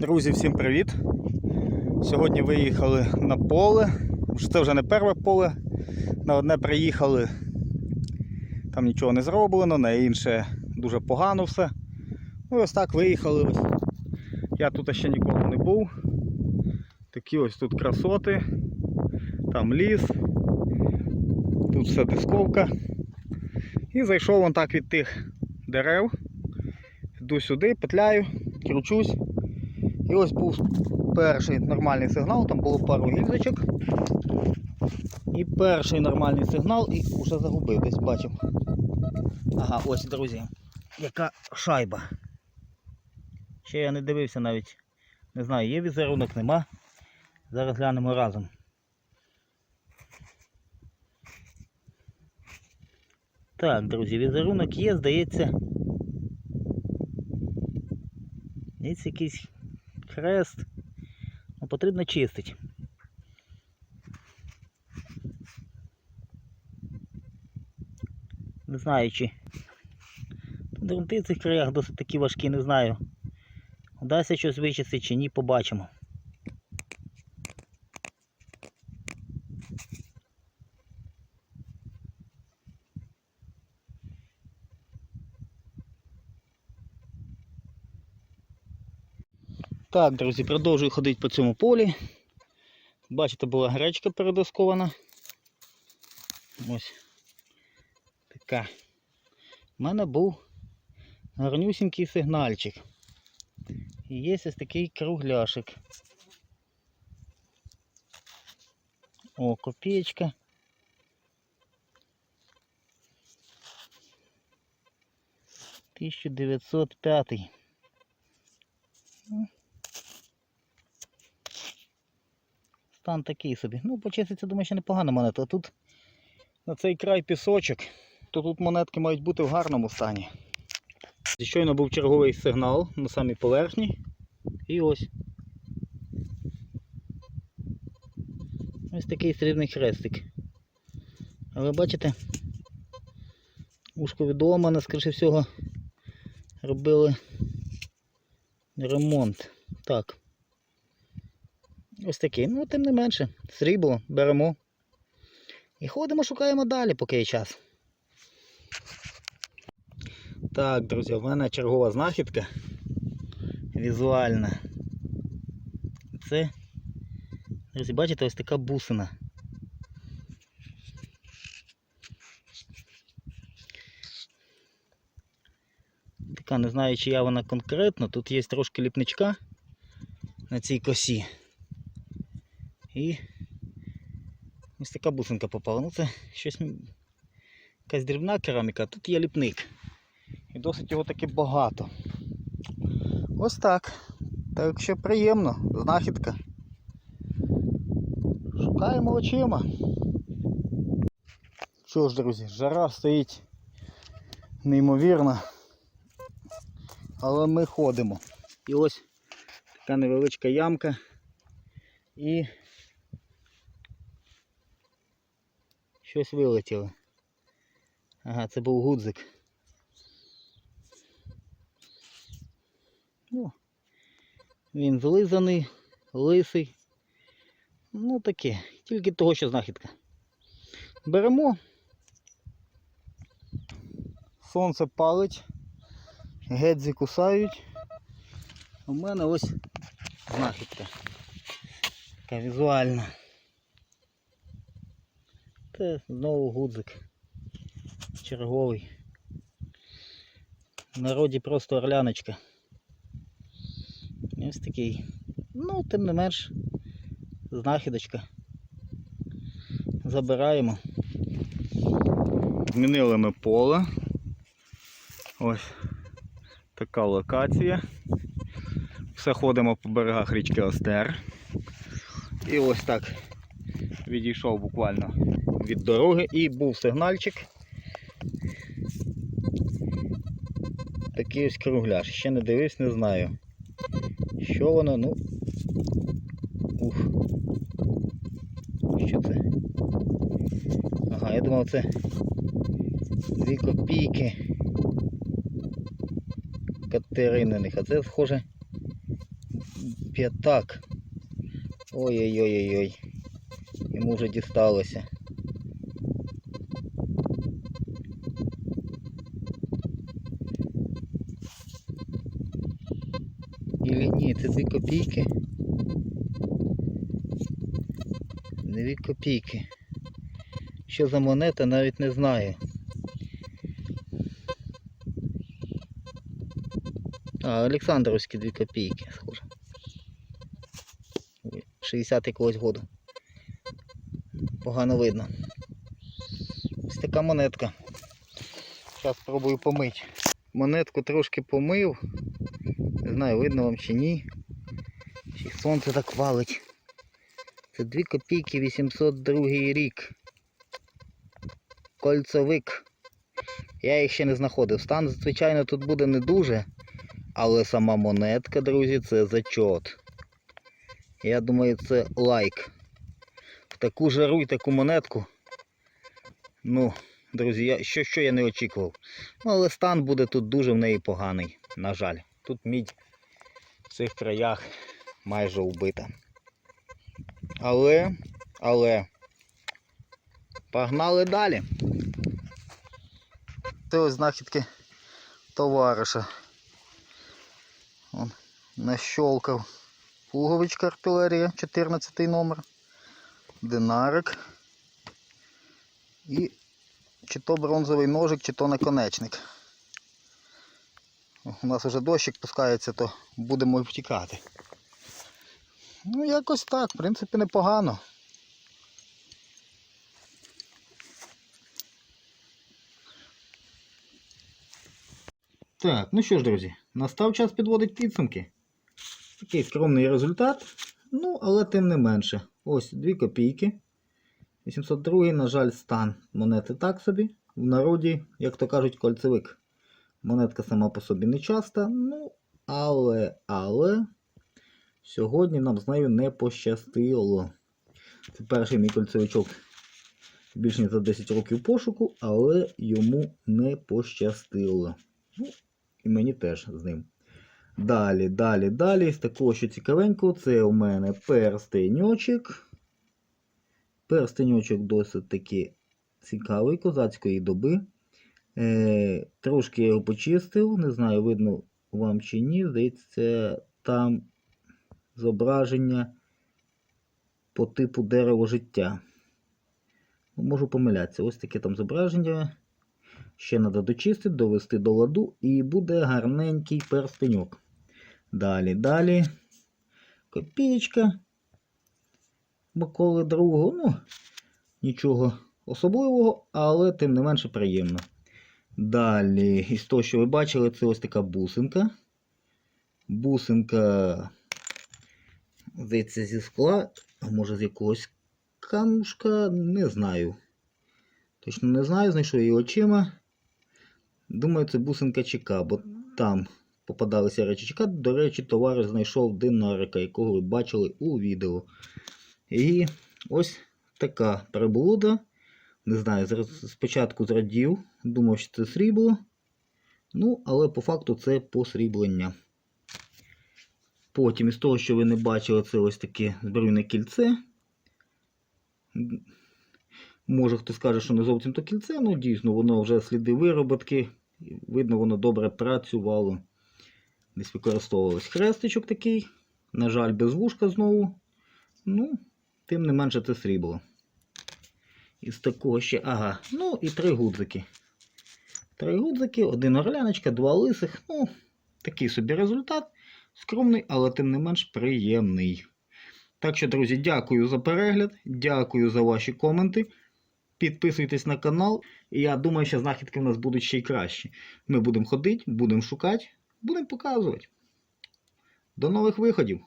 Друзі, всім привіт! Сьогодні виїхали на поле. Це вже не перше поле. На одне приїхали, там нічого не зроблено, на інше дуже погано все. Ну ось так виїхали. Я тут ще ніколи не був. Такі ось тут красоти, там ліс, тут все дисковка. І зайшов вон так від тих дерев. Йду сюди, петляю, кручусь. І ось був перший нормальний сигнал, там було пару гільзочок. І перший нормальний сигнал і вже загубив, десь бачив. Ага, ось, друзі, яка шайба. Ще я не дивився навіть. Не знаю, є візерунок, нема. Зараз глянемо разом. Так, друзі, візерунок є, здається. Є якийсь хрест. Ну, потрібно чистити. Не знаю чи. Грунти в цих краях досить такі важкі, не знаю. Вдасться щось вичистити чи ні, побачимо. Так, друзі, продовжую ходити по цьому полі. Бачите, була гречка передоскована. Ось така. У мене був гарнюсінький сигнальчик. І є ось такий кругляшик. О, копеечка. Тисяча дев'ятсот п'ятий. Стан такий собі. Ну, почиститься, думаю, що непогана монета. А тут на цей край пісочок, то тут монетки мають бути в гарному стані. Щойно був черговий сигнал на самій поверхні. І ось. Ось такий срібний хрестик. Але бачите, ушко відомо, скоріше всього, робили ремонт. Так. Ось такий. Ну, тим не менше, срібло беремо. І ходимо, шукаємо далі, поки є час. Так, друзі, в мене чергова знахідка візуальна. Це, друзі, бачите, ось така бусина. Така, не знаю, чия вона конкретно. Тут є трошки ліпничка на цій косі. І ось така бусинка попала. Ну це щось якась дрібна кераміка, а тут є ліпник. І досить його таки багато. Ось так. Так що приємно, знахідка. Шукаємо очима. Що ж, друзі, жара стоїть неймовірна. Але ми ходимо. І ось така невеличка ямка. І щось вилетіло. Ага, це був гудзик. Ну, він злизаний, лисий. Ну таке, тільки того, що знахідка. Беремо. Сонце палить, гедзі кусають. У мене ось знахідка. Така візуальна. Це знову гудзик. Черговий. В народі просто орляночка. Ось такий. Ну, тим не менш, знахідочка. Забираємо. Змінили ми поле. Ось така локація. Все ходимо по берегах річки Остер. І ось так відійшов буквально від дороги і був сигнальчик. Такий ось кругляш. Ще не дивився, не знаю. Що воно, ну. Ух. Що це? Ага, я думав це дві копійки Катерининих, а це схоже П'ятак. Ой-ой-ой-ой. Йому вже дісталося. Ілі ні, це 2 копійки. Дві копійки. Що за монета, навіть не знаю. А, Олександровські 2 копійки, схоже. Ой, 60 якогось году. Погано видно. Ось така монетка. Зараз спробую помити. Монетку трошки помив. Не знаю, видно вам чи ні. Чи сонце так валить. Це 2 копійки 802 рік. Кольцовик. Я їх ще не знаходив. Стан, звичайно, тут буде не дуже. Але сама монетка, друзі, це зачот. Я думаю, це лайк. Таку жару і таку монетку. Ну, друзі, я, що, що я не очікував. Ну, але стан буде тут дуже в неї поганий, на жаль. Тут мідь в цих краях майже вбита. Але, але, погнали далі. Це ось знахідки товариша. Нащолкав пуговичка артилерія, 14 номер, динарик і чи то бронзовий ножик, чи то наконечник. У нас вже дощик пускається, то будемо втікати. Ну, якось так, в принципі, непогано. Так, ну що ж, друзі, настав час підводити підсумки. Такий скромний результат. Ну, але тим не менше. Ось 2 копійки. 802, на жаль, стан монети так собі. В народі, як то кажуть, кольцевик. Монетка сама по собі не часта. Ну, але, але. Сьогодні нам з нею не пощастило. Це перший мій кольцевичок більш ніж за 10 років пошуку, але йому не пощастило. Ну, і мені теж з ним. Далі, далі, далі. З такого, що цікавенького, це у мене перстеньочок. Перстеньочок досить таки цікавий, козацької доби. Е, трошки я його почистив, не знаю, видно вам чи ні. Здається, там зображення по типу дерево життя. Ну, Можу помилятися. Ось таке там зображення. Ще треба дочистити, довести до ладу і буде гарненький перстеньок. Далі, далі. Копієчка. Боколи другого. Ну, нічого особливого, але тим не менше приємно. Далі, із того, що ви бачили, це ось така бусинка. Бусинка, здається, зі скла, а може з якогось камушка, не знаю. Точно не знаю, знайшов її очима. Думаю, це бусинка ЧК, бо там попадалися речі ЧК. До речі, товариш знайшов динарика, якого ви бачили у відео. І ось така приблуда. Не знаю, спочатку зрадів, думав, що це срібло. Ну, але по факту це посріблення. Потім, із того, що ви не бачили, це ось таке збройне кільце. Може хтось скаже, що не зовсім то кільце, ну дійсно, воно вже сліди вироботки. Видно, воно добре працювало. Десь використовувалось хрестичок такий. На жаль, без вушка знову. Ну, тим не менше це срібло. Із такого ще, ага, ну і три гудзики. Три гудзики, один орляночка, два лисих. Ну, такий собі результат. Скромний, але тим не менш приємний. Так що, друзі, дякую за перегляд, дякую за ваші коменти. Підписуйтесь на канал. І я думаю, що знахідки в нас будуть ще й кращі. Ми будемо ходити, будемо шукати, будемо показувати. До нових виходів!